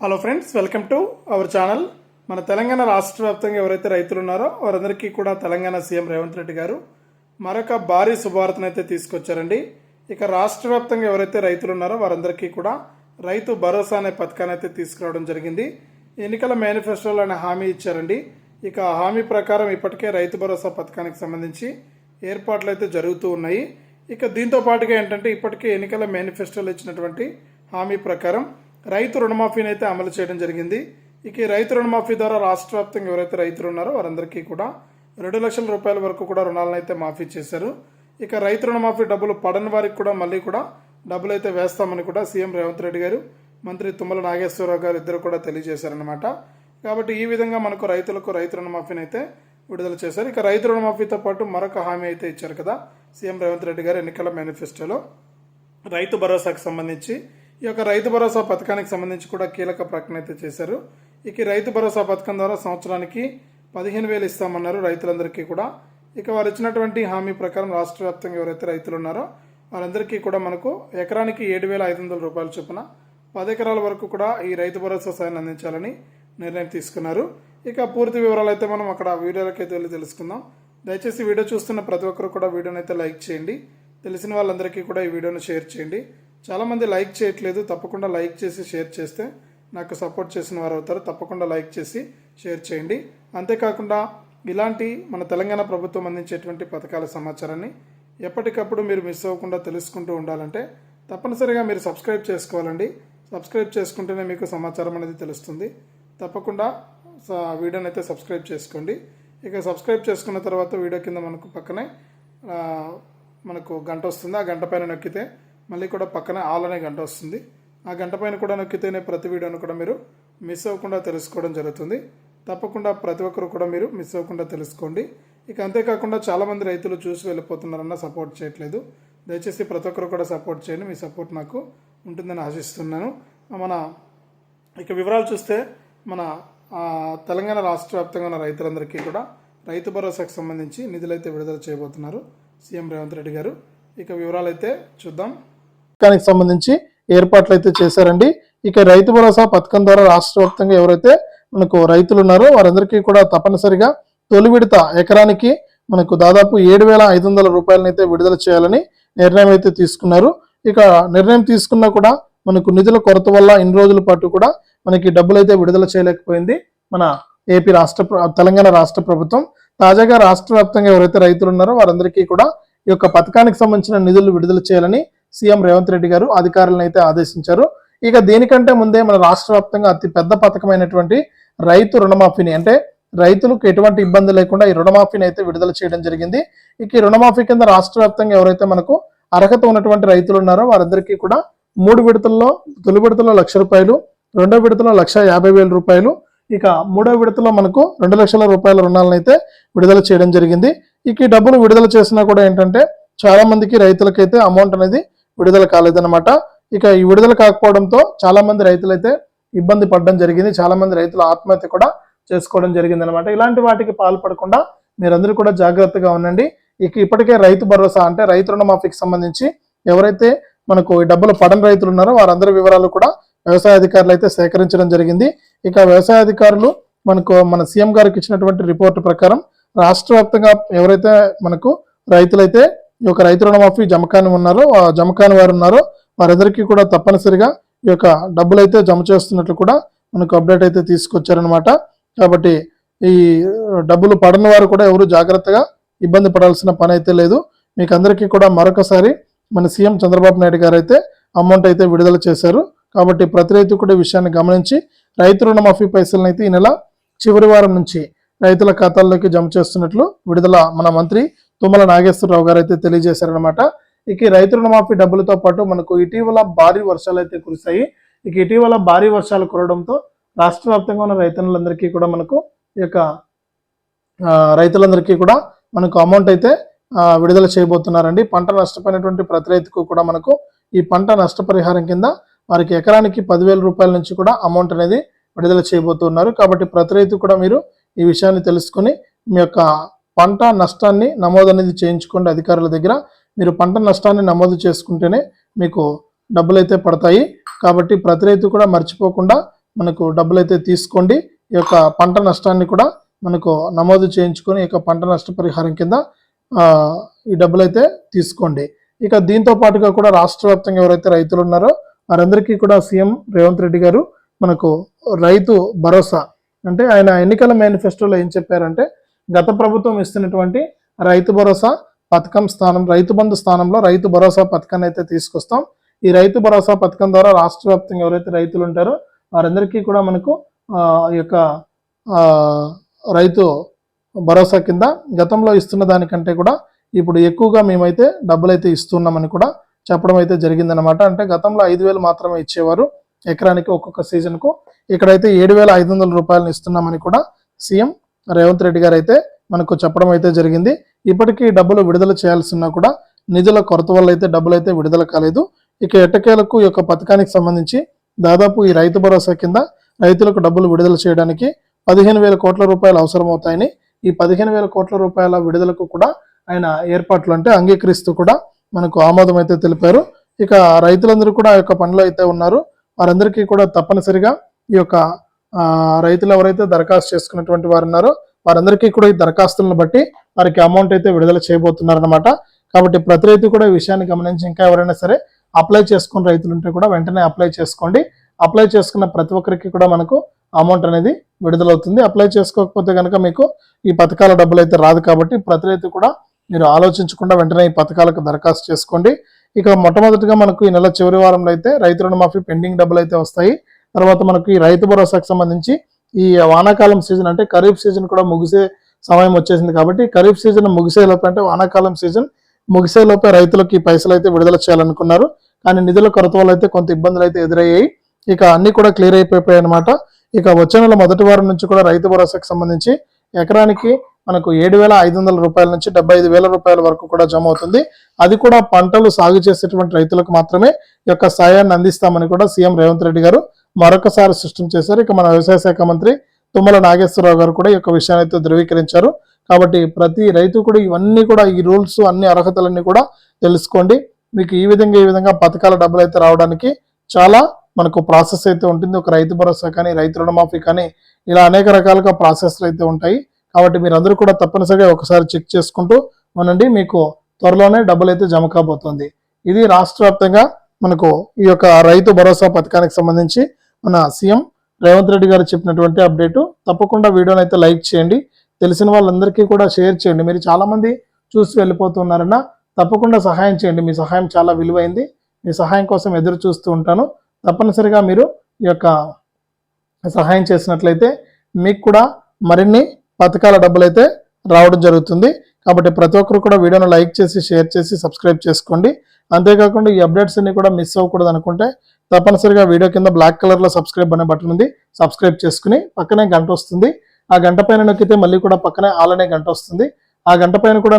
Hello friends welcome to our channel మన తెలంగాణ రాష్ట్ర వ్యాప్తంగా ఎవరైతే రైతులు ఉన్నారో వారందరికీ కూడా తెలంగాణ సీఎం రేవంత్ రెడ్డి గారు మరొక భారీ శుభవార్తను అయితే తీసుకొచ్చారండి. ఇక రాష్ట్ర వ్యాప్తంగా ఎవరైతే రైతులు ఉన్నారో వారందరికీ కూడా రైతు భరోసా అనే పథకాన్ని అయితే తీసుకురావడం జరిగింది. ఎన్నికల మేనిఫెస్టోలో అనే హామీ ఇచ్చారండి. ఇక ఆ హామీ ప్రకారం ఇప్పటికే రైతు భరోసా పథకానికి సంబంధించి ఏర్పాట్లు అయితే జరుగుతూ ఉన్నాయి. ఇక దీంతో పాటుగా ఏంటంటే ఇప్పటికే ఎన్నికల మేనిఫెస్టోలో ఇచ్చినటువంటి హామీ ప్రకారం రైతు రుణమాఫీని అయితే అమలు చేయడం జరిగింది. ఇక ఈ రైతు రుణమాఫీ ద్వారా రాష్ట్ర వ్యాప్తంగా ఎవరైతే రైతులు ఉన్నారో వారందరికీ కూడా రెండు లక్షల రూపాయల వరకు కూడా రుణాలను అయితే మాఫీ చేశారు. ఇక రైతు రుణమాఫీ డబ్బులు పడని వారికి కూడా మళ్ళీ కూడా డబ్బులు అయితే వేస్తామని కూడా సీఎం రేవంత్ రెడ్డి గారు మంత్రి తుమ్మల నాగేశ్వరరావు గారు ఇద్దరు కూడా తెలియజేశారనమాట కాబట్టి ఈ విధంగా మనకు రైతులకు రైతు రుణమాఫీని అయితే విడుదల చేశారు. ఇక రైతు రుణమాఫీతో పాటు మరొక హామీ అయితే ఇచ్చారు కదా సీఎం రేవంత్ రెడ్డి గారు ఎన్నికల మేనిఫెస్టోలో. రైతు భరోసాకు సంబంధించి ఈ యొక్క రైతు భరోసా పథకానికి సంబంధించి కూడా కీలక ప్రకటన అయితే చేశారు. ఇక రైతు భరోసా పథకం ద్వారా సంవత్సరానికి పదిహేను వేలు ఇస్తామన్నారు రైతులందరికీ కూడా. ఇక వారు ఇచ్చినటువంటి హామీ ప్రకారం రాష్ట్ర వ్యాప్తంగా ఎవరైతే రైతులు ఉన్నారో వారందరికీ కూడా మనకు ఎకరానికి ఏడు వేల ఐదు వందల రూపాయల చొప్పున పది ఎకరాల వరకు కూడా ఈ రైతు భరోసా సాయాన్ని అందించాలని నిర్ణయం తీసుకున్నారు. ఇక పూర్తి వివరాలు అయితే మనం అక్కడ వీడియోలకైతే వెళ్ళి తెలుసుకుందాం. దయచేసి వీడియో చూస్తున్న ప్రతి ఒక్కరు కూడా వీడియోనైతే అయితే లైక్ చేయండి. తెలిసిన వాళ్ళందరికీ కూడా ఈ వీడియోను షేర్ చేయండి. చాలామంది లైక్ చేయట్లేదు. తప్పకుండా లైక్ చేసి షేర్ చేస్తే నాకు సపోర్ట్ చేసిన వారు అవుతారు. తప్పకుండా లైక్ చేసి షేర్ చేయండి. అంతేకాకుండా ఇలాంటి మన తెలంగాణ ప్రభుత్వం అందించేటువంటి పథకాల సమాచారాన్ని ఎప్పటికప్పుడు మీరు మిస్ అవ్వకుండా తెలుసుకుంటూ ఉండాలంటే తప్పనిసరిగా మీరు సబ్స్క్రైబ్ చేసుకోవాలండి. సబ్స్క్రైబ్ చేసుకుంటేనే మీకు సమాచారం అనేది తెలుస్తుంది. తప్పకుండా స- వీడియోని అయితే సబ్స్క్రైబ్ చేసుకోండి. ఇక సబ్స్క్రైబ్ చేసుకున్న తర్వాత వీడియో కింద మనకు పక్కనే మనకు గంట వస్తుంది. ఆ గంట పైన నొక్కితే మళ్ళీ కూడా పక్కన ఆల్ అనే గంట వస్తుంది. ఆ గంట పైన కూడా నొక్కితేనే ప్రతి వీడియోను కూడా మీరు మిస్ అవ్వకుండా తెలుసుకోవడం జరుగుతుంది. తప్పకుండా ప్రతి ఒక్కరు కూడా మీరు మిస్ అవ్వకుండా తెలుసుకోండి. ఇక అంతేకాకుండా చాలామంది రైతులు చూసి వెళ్ళిపోతున్నారన్న సపోర్ట్ చేయట్లేదు. దయచేసి ప్రతి ఒక్కరు కూడా సపోర్ట్ చేయండి. మీ సపోర్ట్ నాకు ఉంటుందని ఆశిస్తున్నాను. మన ఇక వివరాలు చూస్తే మన తెలంగాణ రాష్ట్ర వ్యాప్తంగా ఉన్న రైతులందరికీ కూడా రైతు భరోసాకు సంబంధించి నిధులైతే విడుదల చేయబోతున్నారు. సీఎం రేవంత్ రెడ్డి గారు. ఇక వివరాలు అయితే చూద్దాం. పథకానికి సంబంధించి ఏర్పాట్లు అయితే చేశారండి. ఇక రైతు భరోసా పథకం ద్వారా రాష్ట్ర వ్యాప్తంగా ఎవరైతే మనకు రైతులు ఉన్నారో వారందరికీ కూడా తప్పనిసరిగా తొలి విడత ఎకరానికి మనకు దాదాపు ఏడు వేల ఐదు వందల రూపాయలనైతే విడుదల చేయాలని నిర్ణయం అయితే తీసుకున్నారు. ఇక నిర్ణయం తీసుకున్నా కూడా మనకు నిధుల కొరత వల్ల ఇన్ని రోజుల పాటు కూడా మనకి డబ్బులు అయితే విడుదల చేయలేకపోయింది. మన ఏపీ రాష్ట్ర తెలంగాణ రాష్ట్ర ప్రభుత్వం. తాజాగా రాష్ట్ర వ్యాప్తంగా ఎవరైతే రైతులు ఉన్నారో వారందరికీ కూడా ఈ యొక్క పథకానికి సంబంధించిన నిధులు విడుదల చేయాలని సీఎం రేవంత్ రెడ్డి గారు అధికారులను అయితే ఆదేశించారు. ఇక దీనికంటే ముందే మన రాష్ట్ర వ్యాప్తంగా అతి పెద్ద పథకమైనటువంటి రైతు రుణమాఫీని అంటే రైతులకు ఎటువంటి ఇబ్బంది లేకుండా ఈ రుణమాఫీని అయితే విడుదల చేయడం జరిగింది. ఇక ఈ రుణమాఫీ కింద రాష్ట్ర వ్యాప్తంగా ఎవరైతే మనకు అర్హత ఉన్నటువంటి రైతులు ఉన్నారో వారందరికీ కూడా మూడు విడతల్లో తొలి విడతలో లక్ష రూపాయలు రెండో విడతలో లక్ష యాభై వేల రూపాయలు ఇక మూడో విడతలో మనకు రెండు లక్షల రూపాయల రుణాలను అయితే విడుదల చేయడం జరిగింది. ఇక ఈ డబ్బులు విడుదల చేసినా కూడా ఏంటంటే చాలా మందికి రైతులకైతే అమౌంట్ అనేది విడుదల కాలేదన్నమాట. ఇక ఈ విడుదల కాకపోవడంతో చాలా మంది రైతులైతే ఇబ్బంది పడడం జరిగింది. చాలా మంది రైతులు ఆత్మహత్య కూడా చేసుకోవడం జరిగింది అనమాట ఇలాంటి వాటికి పాల్పడకుండా మీరందరూ కూడా జాగ్రత్తగా ఉండండి. ఇక ఇప్పటికే రైతు భరోసా అంటే రైతు రుణమాఫీకి సంబంధించి ఎవరైతే మనకు ఈ డబ్బులు పడని రైతులు ఉన్నారో వారందరి వివరాలు కూడా వ్యవసాయ అధికారులు అయితే సేకరించడం జరిగింది. ఇక వ్యవసాయ అధికారులు మనకు మన సీఎం గారికి ఇచ్చినటువంటి రిపోర్టు ప్రకారం రాష్ట్ర వ్యాప్తంగా ఎవరైతే మనకు రైతులైతే ఈ యొక్క రైతు రుణమాఫీ జమకాని ఉన్నారో ఆ జమకాని వారు ఉన్నారో వారిద్దరికీ కూడా తప్పనిసరిగా ఈ యొక్క డబ్బులు అయితే జమ చేస్తున్నట్లు కూడా మనకు అప్డేట్ అయితే తీసుకొచ్చారనమాట కాబట్టి ఈ డబ్బులు పడని వారు కూడా ఎవరు జాగ్రత్తగా ఇబ్బంది పడాల్సిన పని అయితే లేదు. మీకు అందరికీ కూడా మరొకసారి మన సీఎం చంద్రబాబు నాయుడు గారు అయితే అమౌంట్ అయితే విడుదల చేశారు. కాబట్టి ప్రతి రైతు కూడా విషయాన్ని గమనించి రైతు రుణమాఫీ పైసలను అయితే ఈ నెల చివరి వారం నుంచి రైతుల ఖాతాల్లోకి జమ చేస్తున్నట్లు విడుదల మన మంత్రి తుమ్మల నాగేశ్వరరావు గారు అయితే తెలియజేశారనమాట ఇక రైతు రుణమాఫీ డబ్బులతో పాటు మనకు ఇటీవల భారీ వర్షాలు అయితే కురిశాయి. ఇక ఇటీవల భారీ వర్షాలు కురవడంతో రాష్ట్ర వ్యాప్తంగా ఉన్న రైతులందరికీ కూడా మనకు ఈ యొక్క రైతులందరికీ కూడా మనకు అమౌంట్ అయితే విడుదల చేయబోతున్నారండి. పంట నష్టపోయినటువంటి ప్రతి రైతుకు కూడా మనకు ఈ పంట నష్టపరిహారం కింద వారికి ఎకరానికి పదివేల రూపాయల నుంచి కూడా అమౌంట్ అనేది విడుదల చేయబోతున్నారు. కాబట్టి ప్రతి రైతు కూడా మీరు ఈ విషయాన్ని తెలుసుకుని మీ యొక్క పంట నష్టాన్ని నమోదు అనేది చేయించుకోండి అధికారుల దగ్గర. మీరు పంట నష్టాన్ని నమోదు చేసుకుంటేనే మీకు డబ్బులు అయితే పడతాయి. కాబట్టి ప్రతి రైతు కూడా మర్చిపోకుండా మనకు డబ్బులు అయితే తీసుకోండి. ఈ యొక్క పంట నష్టాన్ని కూడా మనకు నమోదు చేయించుకొని ఈ యొక్క పంట నష్టపరిహారం కింద ఈ డబ్బులు అయితే తీసుకోండి. ఇక దీంతో పాటుగా కూడా రాష్ట్ర వ్యాప్తంగా ఎవరైతే రైతులు ఉన్నారో వారందరికీ కూడా సీఎం రేవంత్ రెడ్డి గారు మనకు రైతు భరోసా అంటే ఆయన ఎన్నికల మేనిఫెస్టోలో ఏం చెప్పారంటే గత ప్రభుత్వం ఇస్తున్నటువంటి రైతు భరోసా పథకం స్థానం రైతు బంధు స్థానంలో రైతు భరోసా పథకాన్ని అయితే తీసుకొస్తాం. ఈ రైతు భరోసా పథకం ద్వారా రాష్ట్ర వ్యాప్తంగా ఎవరైతే రైతులు ఉంటారో వారందరికీ కూడా మనకు ఆ, ఈ యొక్క రైతు భరోసా కింద గతంలో ఇస్తున్న దానికంటే కూడా ఇప్పుడు ఎక్కువగా మేమైతే డబ్బులు అయితే ఇస్తున్నామని కూడా చెప్పడం అయితే జరిగిందనమాట అంటే గతంలో ఐదు వేలు మాత్రమే ఇచ్చేవారు ఎకరానికి ఒక్కొక్క సీజన్కు. ఇక్కడైతే ఏడు వేల ఐదు వందల రూపాయలను ఇస్తున్నామని కూడా సీఎం రేవంత్ రెడ్డి గారు అయితే మనకు చెప్పడం అయితే జరిగింది. ఇప్పటికీ డబ్బులు విడుదల చేయాల్సిన కూడా నిధుల కొరత వల్ల అయితే డబ్బులు అయితే విడుదల కాలేదు. ఇక ఎట్టకేలకు ఈ యొక్క పథకానికి సంబంధించి దాదాపు ఈ రైతు భరోసా కింద రైతులకు డబ్బులు విడుదల చేయడానికి పదిహేను వేల కోట్ల రూపాయలు అవసరమవుతాయని ఈ పదిహేను వేల కోట్ల రూపాయల విడుదలకు కూడా ఆయన ఏర్పాట్లు అంటే అంగీకరిస్తూ కూడా మనకు ఆమోదం అయితే తెలిపారు. ఇక రైతులందరూ కూడా ఆ యొక్క పనిలో అయితే ఉన్నారు. వారందరికీ కూడా తప్పనిసరిగా ఈ యొక్క రైతులు ఎవరైతే దరఖాస్తు చేసుకున్నటువంటి వారు ఉన్నారో వారందరికీ కూడా ఈ దరఖాస్తులను బట్టి వారికి అమౌంట్ అయితే విడుదల చేయబోతున్నారనమాట కాబట్టి ప్రతి రైతు కూడా ఈ విషయాన్ని గమనించి ఇంకా ఎవరైనా సరే అప్లై చేసుకున్న రైతులు ఉంటే కూడా వెంటనే అప్లై చేసుకోండి. అప్లై చేసుకున్న ప్రతి ఒక్కరికి కూడా మనకు అమౌంట్ అనేది విడుదలవుతుంది. అప్లై చేసుకోకపోతే కనుక మీకు ఈ పథకాల డబ్బులు అయితే రాదు కాబట్టి ప్రతి రైతు కూడా మీరు ఆలోచించకుండా వెంటనే ఈ పథకాలకు దరఖాస్తు చేసుకోండి. ఇక మొట్టమొదటిగా మనకు ఈ నెల చివరి వారంలో అయితే రైతు రుణమాఫీ పెండింగ్ డబ్బులు అయితే వస్తాయి. తర్వాత మనకు ఈ రైతు భరోసాకు సంబంధించి ఈ వానాకాలం సీజన్ అంటే ఖరీఫ్ సీజన్ కూడా ముగిసే సమయం వచ్చేసింది కాబట్టి ఖరీఫ్ సీజన్ ముగిసేలోపు అంటే వానాకాలం సీజన్ ముగిసేలోపే రైతులకు ఈ పైసలు అయితే విడుదల చేయాలనుకున్నారు. కానీ నిధుల కొరత వల్ల అయితే కొంత ఇబ్బందులు అయితే ఎదురయ్యాయి. ఇక అన్ని కూడా క్లియర్ అయిపోయాయి అనమాట ఇక వచ్చే నెల మొదటి వారం నుంచి కూడా రైతు భరోసాకు సంబంధించి ఎకరానికి మనకు ఏడు వేల ఐదు వందల రూపాయల నుంచి డెబ్బై ఐదు వేల రూపాయల వరకు కూడా జమ అవుతుంది. అది కూడా పంటలు సాగు చేసేటువంటి రైతులకు మాత్రమే ఈ యొక్క సాయాన్ని అందిస్తామని కూడా సీఎం రేవంత్ రెడ్డి గారు మరొకసారి స్పష్టం చేశారు ఇక మన వ్యవసాయ శాఖ మంత్రి తుమ్మల నాగేశ్వరరావు గారు కూడా ఈ యొక్క విషయాన్ని అయితే ధృవీకరించారు. కాబట్టి ప్రతి రైతు కూడా ఇవన్నీ కూడా ఈ రూల్స్ అన్ని అర్హతలన్నీ కూడా తెలుసుకోండి. మీకు ఈ విధంగా ఈ విధంగా పథకాల డబ్బులు అయితే రావడానికి చాలా మనకు ప్రాసెస్ అయితే ఉంటుంది. ఒక రైతు భరోసా కానీ రైతు రుణమాఫీ కానీ ఇలా అనేక రకాలుగా ప్రాసెస్లు అయితే ఉంటాయి. కాబట్టి మీరు అందరూ కూడా తప్పనిసరిగా ఒకసారి చెక్ చేసుకుంటూ ఉండండి మీకు త్వరలోనే డబ్బులు అయితే జమ కాబోతుంది. ఇది రాష్ట్ర వ్యాప్తంగా మనకు ఈ యొక్క రైతు భరోసా పథకానికి సంబంధించి మన సీఎం రేవంత్ రెడ్డి గారు చెప్పినటువంటి అప్డేటు. తప్పకుండా వీడియోని అయితే లైక్ చేయండి. తెలిసిన వాళ్ళందరికీ కూడా షేర్ చేయండి. మీరు చాలామంది చూసి వెళ్ళిపోతున్నారన్న తప్పకుండా సహాయం చేయండి. మీ సహాయం చాలా విలువైంది. మీ సహాయం కోసం ఎదురు చూస్తూ ఉంటాను. తప్పనిసరిగా మీరు ఈ యొక్క సహాయం చేసినట్లయితే మీకు కూడా మరిన్ని పథకాల డబ్బులు అయితే రావడం జరుగుతుంది. కాబట్టి ప్రతి ఒక్కరు కూడా వీడియోను లైక్ చేసి షేర్ చేసి సబ్స్క్రైబ్ చేసుకోండి. అంతేకాకుండా ఈ అప్డేట్స్ అన్ని కూడా మిస్ అవ్వకూడదు అనుకుంటే తప్పనిసరిగా వీడియో కింద బ్లాక్ కలర్లో సబ్స్క్రైబ్ అనే బటన్ ఉంది. సబ్స్క్రైబ్ చేసుకుని పక్కనే గంట వస్తుంది. ఆ గంట పైన నొక్కితే మళ్ళీ కూడా పక్కనే ఆల్ అనే గంట వస్తుంది. ఆ గంట పైన కూడా